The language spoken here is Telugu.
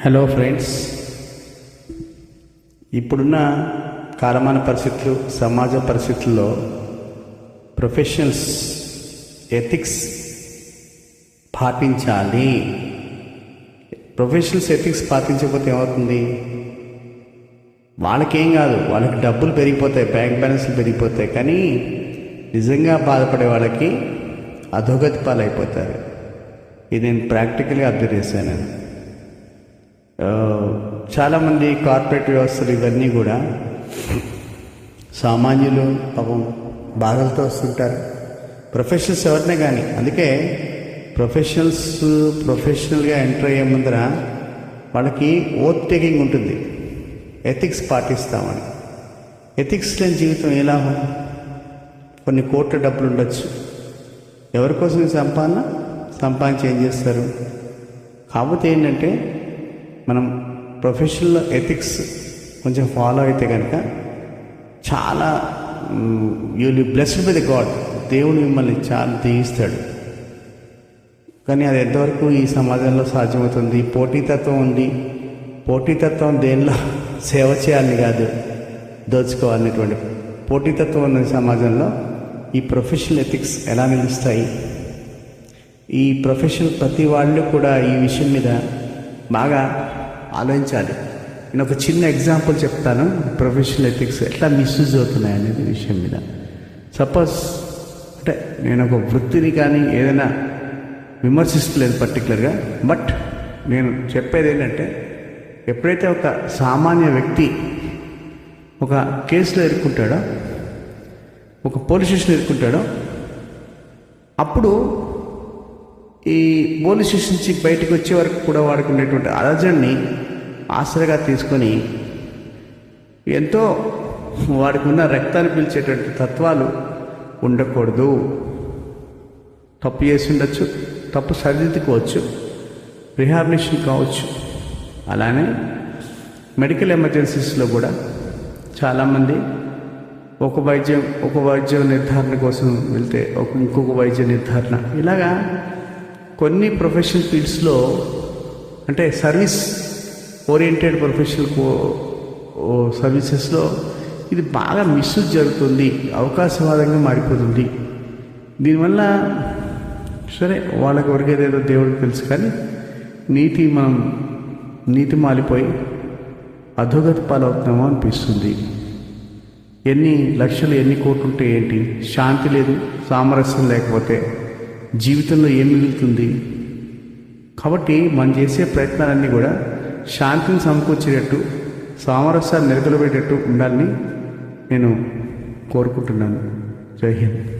హలో ఫ్రెండ్స్ ఇప్పుడున్న కాలమాన పరిస్థితులు సమాజ పరిస్థితుల్లో ప్రొఫెషనల్స్ ఎథిక్స్ పాటించాలి. ప్రొఫెషనల్స్ ఎథిక్స్ పాటించకపోతే ఏమవుతుంది? వాళ్ళకేం కాదు వాళ్ళకి డబ్బులు పెరిగిపోతాయి బ్యాంక్ బ్యాలెన్స్లు పెరిగిపోతాయి కానీ నిజంగా బాధపడే వాళ్ళకి అధోగతి పాలైపోతారు. ఇది నేను ప్రాక్టికల్గా అబ్జర్వ్ చేశాను. చాలామంది కార్పొరేట్ వ్యవస్థలు ఇవన్నీ కూడా సామాన్యులు పాపం బాధలతో వస్తుంటారు. ప్రొఫెషనల్స్ ఎవరినే కానీ అందుకే ప్రొఫెషనల్స్ ప్రొఫెషనల్గా ఎంటర్ అయ్యే ముందర వాళ్ళకి ఓత్ టేకింగ్ ఉంటుంది. ఎథిక్స్ పాటిస్తామని. ఎథిక్స్ లేని జీవితం ఎలా కొన్ని కోట్ల డబ్బులు ఉండొచ్చు. ఎవరి కోసం ఈ సంపాదన? సంపాదించి ఏం చేస్తారు? కాకపోతే ఏంటంటే మనం ప్రొఫెషనల్ ఎథిక్స్ కొంచెం ఫాలో అయితే కనుక చాలా you'll blessed by the god దేవుడు మిమ్మల్ని చాలా తీయిస్తాడు కానీ అది ఎంతవరకు ఈ సమాజంలో సాధ్యమవుతుంది? పోటీతత్వం ఉంది. పోటీతత్వం దేనిలో? సేవ చేయాలని కాదు దోచుకోవాలనేటువంటి పోటీతత్వం ఉన్న సమాజంలో ఈ ప్రొఫెషనల్ ఎథిక్స్ ఎలా నిలుస్తాయి? ఈ ప్రొఫెషన్ ప్రతి వాళ్ళు కూడా ఈ విషయం మీద బాగా ఆలోచించాలి. నేను ఒక చిన్న ఎగ్జాంపుల్ చెప్తాను. ప్రొఫెషనల్ ఎథిక్స్ ఎట్లా మిస్యూజ్ అవుతున్నాయి అనేది విషయం మీద. సపోజ్ అంటే నేను ఒక వృత్తిని కానీ ఏదైనా విమర్శిస్తలేదు పర్టికులర్గా బట్ నేను చెప్పేది ఏంటంటే ఎప్పుడైతే ఒక సామాన్య వ్యక్తి ఒక కేసులో ఎదుర్కొంటాడో ఒక పోలీస్ స్టేషన్ ఎదుర్కొంటాడో అప్పుడు ఈ పోలీస్ స్టేషన్ నుంచి బయటకు వచ్చే వరకు కూడా వాడుకునేటువంటి అలజడిని ఆసరగా తీసుకొని ఎంతో వాడుకున్న రక్తాన్ని పిలిచేటువంటి తత్వాలు ఉండకూడదు. తప్పు చేసి ఉండొచ్చు తప్పు సరిదిద్దుకోవచ్చు రిహాబినేషన్ కావచ్చు. అలానే మెడికల్ ఎమర్జెన్సీస్లో కూడా చాలామంది ఒక వైద్యం ఒక వైద్యం నిర్ధారణ కోసం వెళ్తే ఒక ఇంకొక వైద్య నిర్ధారణ. ఇలాగా కొన్ని ప్రొఫెషనల్ ఫీల్డ్స్లో అంటే సర్వీస్ ఓరియంటెడ్ ప్రొఫెషనల్ సర్వీసెస్లో ఇది బాగా మిస్యూజ్ జరుగుతుంది అవకాశవాదంగా మారిపోతుంది. దీనివల్ల సరే వాళ్ళకి ఒరిగేదేదో దేవుడికి తెలుసు కానీ నీతి మనం నీతి మాలిపోయి అధోగతి పాలవుతున్నామో అనిపిస్తుంది. ఎన్ని లక్షలు ఎన్ని కోట్లు ఉంటే ఏంటి? శాంతి లేదు సామరస్యం లేకపోతే జీవితంలో ఏం మిగులుతుంది? కాబట్టి మనం చేసే ప్రయత్నాలన్నీ కూడా శాంతిని సమకూర్చేటట్టు సామరస్యాన్ని నెలకొల్పేటట్టు ఉండాలని నేను కోరుకుంటున్నాను. జై హింద్.